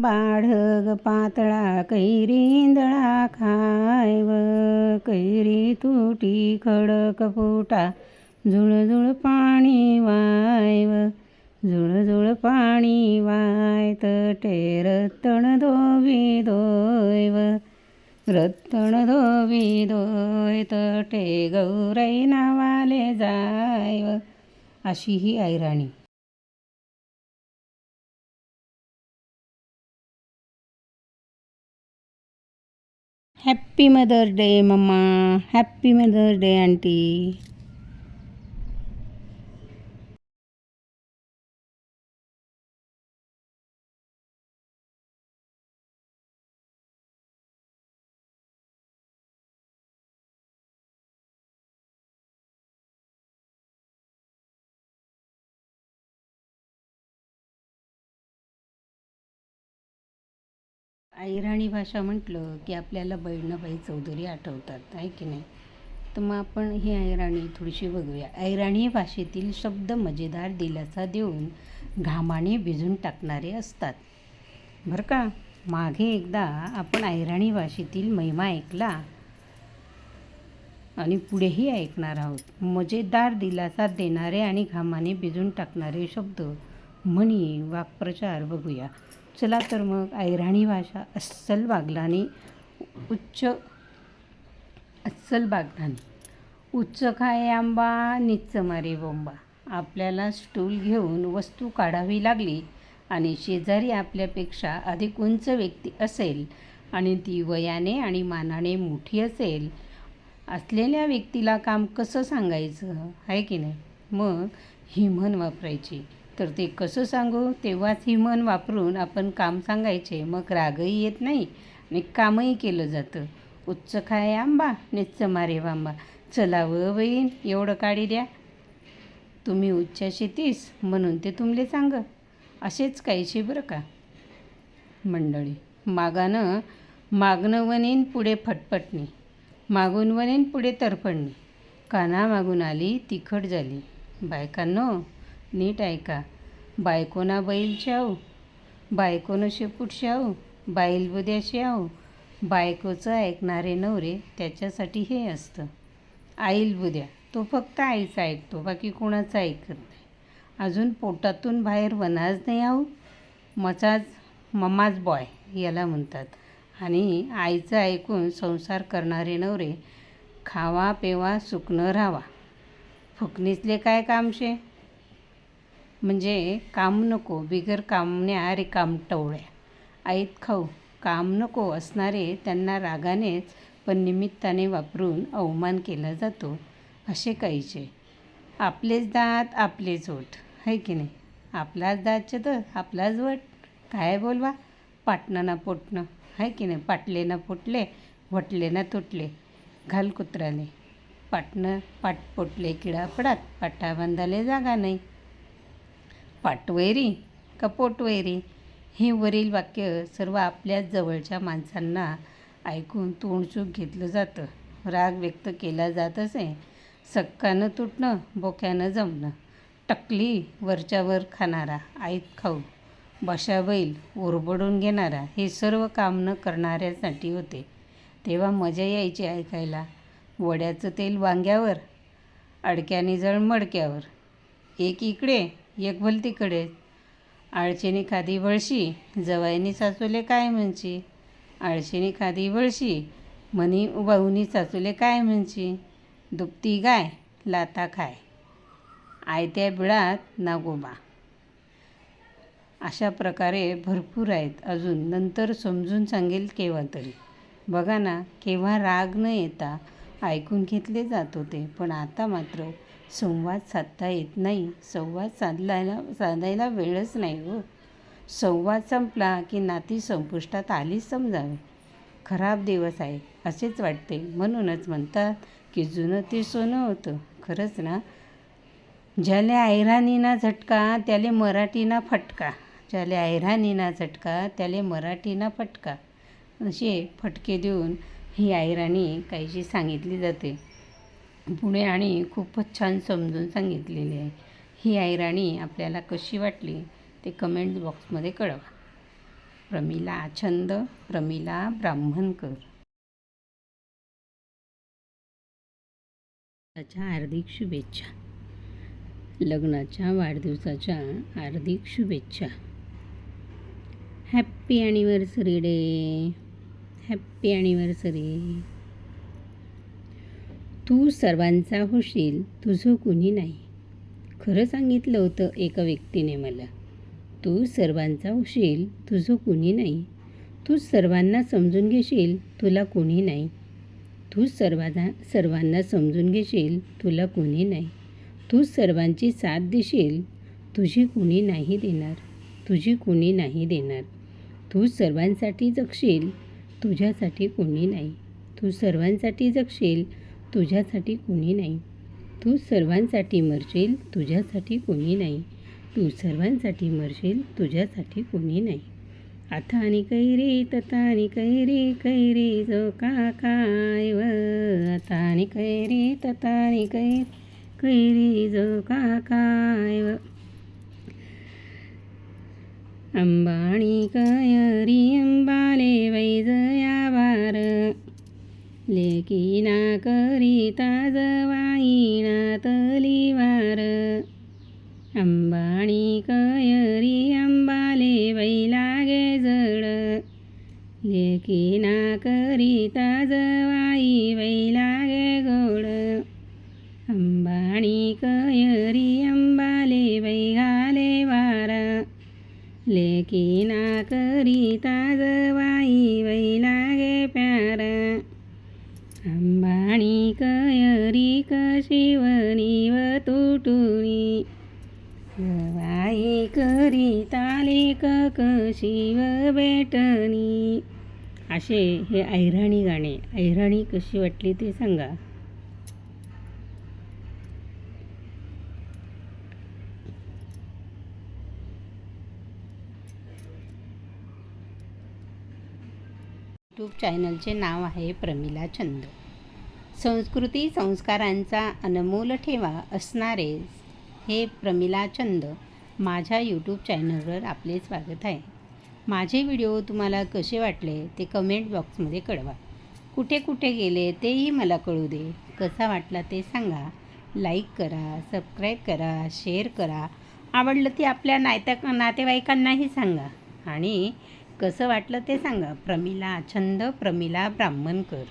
बाढग पातळा कैरींदळा खायव कैरी तुटी खडक फुटा झुळझुळ पाणी वायव झुळझुळ पाणी वाय तटे धोबी धोवी दोयव रत्तण धोवी दोय तटे गौराई नावाले जायव अशी ही ऐराणी happy mother day mamma happy mother day aunty Ahirani भाषा म्हटलं की आपल्याला बहिणाबाई चौधरी आठवतात आहे की नाही? तर मग आपण ही अहिराणी थोडीशी बघूया. अहिराणी भाषेतील शब्द मजेदार दिलासा देऊन घामाने भिजून टाकणारे असतात. बरं का? मागे एकदा आपण अहिराणी भाषेतील महिमा ऐकला आणि पुढेही ऐकणार आहोत. मजेदार दिलासा देणारे आणि घामाने भिजून टाकणारे शब्द म्हणी वाक्प्रचार बघूया. चला तर मग ऐराणी भाषा अस्सल बागलानी उच्च अस्सल बागलानी. उच्च खाय आंबा निच्च मारे बोंबा. आपल्याला स्टूल घेऊन वस्तू काढावी लागली आणि शेजारी आपल्यापेक्षा अधिक उंच व्यक्ती असेल आणि ती वयाने आणि मानाने मोठी असेल असलेल्या व्यक्तीला काम कसं सांगायचं? आहे की नाही? मग हिमन वापरायची. तर ते कसं सांगू? तेव्हाच ही मन वापरून आपण काम सांगायचे. मग रागही येत नाही आणि कामही केलं जातं. उच्च खाय आंबा निच्च मारे वांबा. चला व बहीण एवढं काढी द्या. तुम्ही उच्च शेतीस म्हणून ते तुमले सांग. असेच काहीशी बरं का? मंडळी मागानं मागणं वनेन पुढे फटफटणे. मागून वनेन पुढे तरफडणे काना मागून आली तिखट झाली. बायकांनो नीट ऐका. बायकोना बैल शाहू बायकोनं शेपूट शाहू बाईल बुद्या शाव. बायकोचं ऐकणारे नवरे त्याच्यासाठी हे असतं. आईल बुद्या तो फक्त आईचं ऐकतो बाकी कोणाचं ऐकत नाही. अजून पोटातून बाहेर वनाज नाही आहो. मचाज ममाज बॉय याला म्हणतात. आणि आईचं ऐकून संसार करणारे नवरे खावा पेवा सुकणं राहावा. फुकणीतले काय कामशे म्हणजे काम नको बिगर कामण्या रिकाम टवळ्या. आईत खाऊ काम नको असणारे त्यांना रागानेच पण निमित्ताने वापरून अवमान केला जातो असे काहीचे. आपलेच दात आपलेच ओठ है की नाही? आपलाच दातचे तर आपलाच वट. काय बोलवा? पाटणं ना पोटणं आहे की नाही? पाटले ना पोटले वटले ना तुटले. घाल कुत्राने पाटणं पाट पोटले किडा पडात पाटा बांधाले जागा नाही. पाटवैरी? का पोटवैरी? हे वरील वाक्य सर्व आपल्या जवळच्या माणसांना ऐकून तोंडचूक घेतलं जातं. राग व्यक्त केला जात असे. सक्कानं तुटणं बोक्यानं जमणं. टकली वरच्यावर खाणारा आईत खाऊ. बशा बैल ओरबडून घेणारा हे सर्व काम न करणाऱ्यासाठी होते. तेव्हा मजा यायची ऐकायला. वड्याचं तेल वांग्यावर अडक्याने जळ मडक्यावर एक इकडे एक भल आळशीने खादी वळशी जवाईनी सासूले काय म्हणची आळशीने खादी वळशी म्हणी वाहुनी सासूले काय म्हणची दुपती गाय लाता खाय. आयत्या बिळात नागोबा. अशा प्रकारे भरपूर आहेत. अजून नंतर समजून सांगेल केव्हा तरी. बघा ना केव्हा राग न येता ऐकून घेतले जात होते. पण आता मात्र संवाद साधता येत नाही. संवाद साधलायला साधायला वेळच नाही हो. संवाद संपला की नाती संपुष्टात आलीच समजावे. खराब दिवस आहे असेच वाटते. म्हणूनच म्हणतात की जुनं ते सोनं होतं. खरंच ना? ज्याले ऐराणीना झटका त्याले मराठीना फटका. ज्याले ऐराणीना झटका त्याले मराठीना फटका. असे फटके देऊन ही ऐराणी काहीशी सांगितली जाते. पुढे आणि खूपच छान समजून सांगितलेली आहे. ही ऐराणी आपल्याला कशी वाटली ते कमेंट बॉक्समध्ये कळवा. प्रमिला छंद प्रमिला ब्राह्मणकर. त्याच्या हार्दिक शुभेच्छा. लग्नाच्या वाढदिवसाच्या हार्दिक शुभेच्छा. Happy anniversary day happy anniversary तू सर्वांचा होशील तुझं कुणी नाही. खरं सांगितलं होतं एका व्यक्तीने मला. तू सर्वांचा होशील तुझं कुणी नाही. तू सर्वांना समजून घेशील तुला कोणी नाही. तू सर्वांना सर्वांना समजून घेशील तुला कोणी नाही. तू सर्वांची साथ देशील तुझी कुणी नाही देणार. तुझी कुणी नाही देणार. तू सर्वांसाठी जगशील तुझ्यासाठी कोणी नाही. तू सर्वांसाठी जगशील तुझ्यासाठी कोणी नाही. तू सर्वांसाठी मरशील तुझ्यासाठी कोणी नाही. तू सर्वांसाठी मरशील तुझ्यासाठी कोणी नाही. आता आणि कैरी तता आणि कैरी कैरी जो का काय व. आता आणि कैरी तता आणि कैरी कैरी जो का काय व. अंबाणी कयरी अंबाले वैजया वार लेकी नाक लेकीना करिता जवाई वैलागे प्यारा। अंबाणी कयरी कशिवनी व तुटुनी। जवाई करिता कशी कशिव बेटनी। असे हे ऐराणी गाणे ऐराणी कशी वाटली ते सांगा. यूट्यूब चॅनलचे नाव आहे प्रमिला छंद संस्कृती संस्कारांचा अनमोल ठेवा असणारे हे प्रमिला छंद माझ्या यूट्यूब चॅनलवर आपले स्वागत आहे. माझे व्हिडिओ तुम्हाला कसे वाटले ते कमेंट बॉक्समध्ये कळवा. कुठे कुठे गेले तेही मला कळू दे. कसा वाटला ते सांगा. लाईक करा सबस्क्राईब करा शेअर करा. आवडलं ते आपल्या नात्या नातेवाईकांनाही सांगा. आणि कसं वाटलं ते सांगा. प्रमिला छंद प्रमिला ब्राह्मणकर.